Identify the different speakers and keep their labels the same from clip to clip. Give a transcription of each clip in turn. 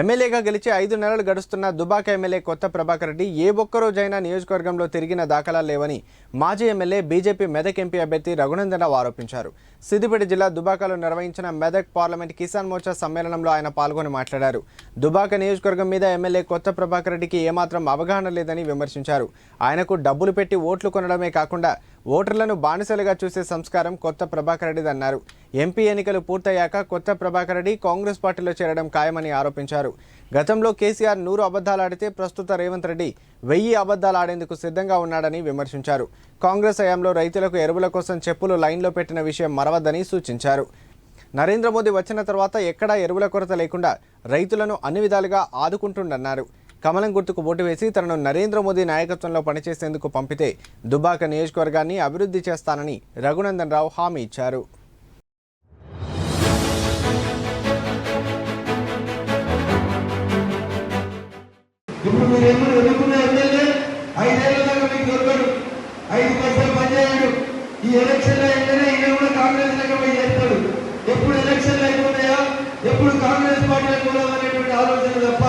Speaker 1: ఎమ్మెల్యేగా గెలిచి ఐదు నెలలు గడుస్తున్న దుబాక ఎమ్మెల్యే కొత్త ప్రభాకర్ రెడ్డి ఏ ఒక్కరోజైనా నియోజకవర్గంలో తిరిగిన దాఖలా లేవని మాజీ ఎమ్మెల్యే బీజేపీ మెదక్ ఎంపీ అభ్యర్థి రఘునందనరావు ఆరోపించారు. సిద్దిపేట జిల్లా దుబాకలో నిర్వహించిన మెదక్ పార్లమెంట్ కిసాన్ మోర్చా సమ్మేళనంలో ఆయన పాల్గొని మాట్లాడారు. దుబాక నియోజకవర్గం మీద ఎమ్మెల్యే కొత్త ప్రభాకర్ రెడ్డికి ఏమాత్రం అవగాహన లేదని విమర్శించారు. ఆయనకు డబ్బులు పెట్టి ఓట్లు కొనడమే కాకుండా ఓటర్లను బానిసలుగా చూసే సంస్కారం కొత్త ప్రభాకర్ రెడ్డిది అన్నారు ఎంపీ ఎన్నికలు పూర్తయ్యాక కొత్త ప్రభాకర్ రెడ్డి కాంగ్రెస్ పార్టీలో చేరడం ఖాయమని ఆరోపించారు. గతంలో కేసీఆర్ నూరు అబద్ధాలాడితే ప్రస్తుత రేవంత్ రెడ్డి వెయ్యి అబద్ధాలు ఆడేందుకు సిద్ధంగా ఉన్నాడని విమర్శించారు. కాంగ్రెస్ హయాంలో రైతులకు ఎరువుల కోసం చెప్పులు లైన్లో పెట్టిన విషయం మరవద్దని సూచించారు. నరేంద్ర మోదీ వచ్చిన తర్వాత ఎక్కడా ఎరువుల కొరత లేకుండా రైతులను అన్ని విధాలుగా ఆదుకుంటుండన్నారు కమలం గుర్తుకు ఓటు వేసి తనను నరేంద్ర మోదీ నాయకత్వంలో పనిచేసేందుకు పంపితే దుబాక నియోజకవర్గాన్ని అభివృద్ధి చేస్తానని రఘునందన్ రావు హామీ ఇచ్చారు.
Speaker 2: ఇప్పుడు మీరు ఎప్పుడు ఎన్నుకున్న ఎమ్మెల్యే? ఐదేళ్ళ దాకా మీకు దొరకడు. ఐదు పైసలు పనిచేయడు. ఈ ఎలక్షన్లో ఎంటనే ఈయన కూడా కాంగ్రెస్ లెక్క పోయి చేస్తాడు. ఎప్పుడు ఎలక్షన్లు అయిపోతాయా? ఎప్పుడు కాంగ్రెస్ పార్టీ పోదాం అనేటువంటి ఆలోచన తప్ప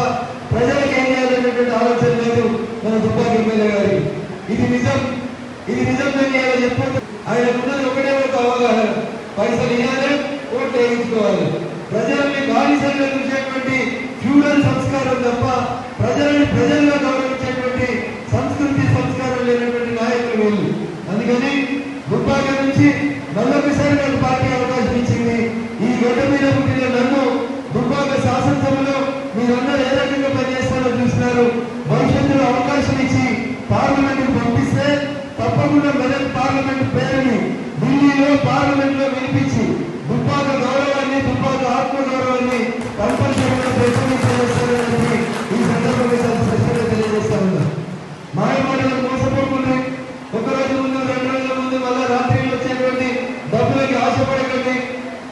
Speaker 2: ప్రజలకు ఏం చేయాలనేటువంటి ఆలోచన లేదు మన దుబ్బాకి ఎమ్మెల్యే గారికి. ఇది నిజం. ఇది నిజం నేను ఆయన చెప్పొద్దు. ఆయన ఉన్నది ఒకటే ఒక అవగాహన. పైసలు ఇవ్వాలి ఓట్లు వేయించుకోవాలి. మళ్ళొకసారి పార్టీ అవకాశం ఇచ్చింది ఈ గడ్డ మీద పుట్టిన నన్ను దుబ్బాక శాసనసభలో మీరందరూ ఏ రకంగా పనిచేస్తారో చూస్తున్నారు భవిష్యత్తులో అవకాశం ఇచ్చి పార్లమెంట్ పంపిస్తే తప్పకుండా మెదక్ పార్లమెంట్ పేరుని ఢిల్లీలో పార్లమెంట్లో వినిపించి